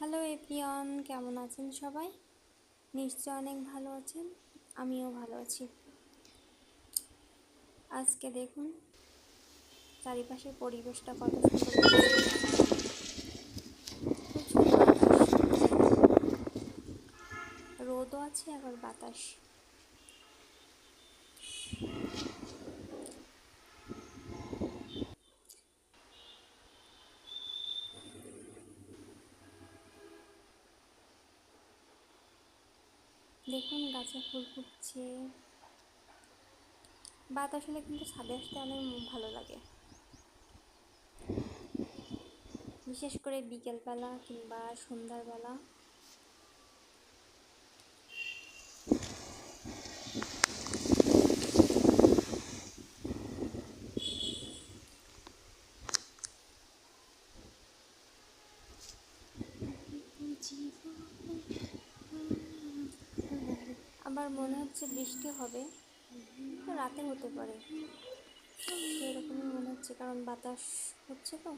Hello এপিয়ন কেমন আছেন সবাই? নিশ্চয় অনেক ভালো আছেন। আমিও ভালো আছি। আজকে দেখুন, চারিপাশের পরিবেশটা কত সুন্দর রোদও আছে, আবার বাতাস। দেখুন গাছে ফুল ফুটছে। বাতাস হলে কিন্তু ছাদে আসতে অনেক ভালো লাগে। বিশেষ করে বিকেলবেলা কিংবা সন্ধ্যাবেলা আবার মনে হচ্ছে বৃষ্টি হবে রাতে হতে পারে। এরকমই মনে হচ্ছে, কারণ বাতাস হচ্ছে তো।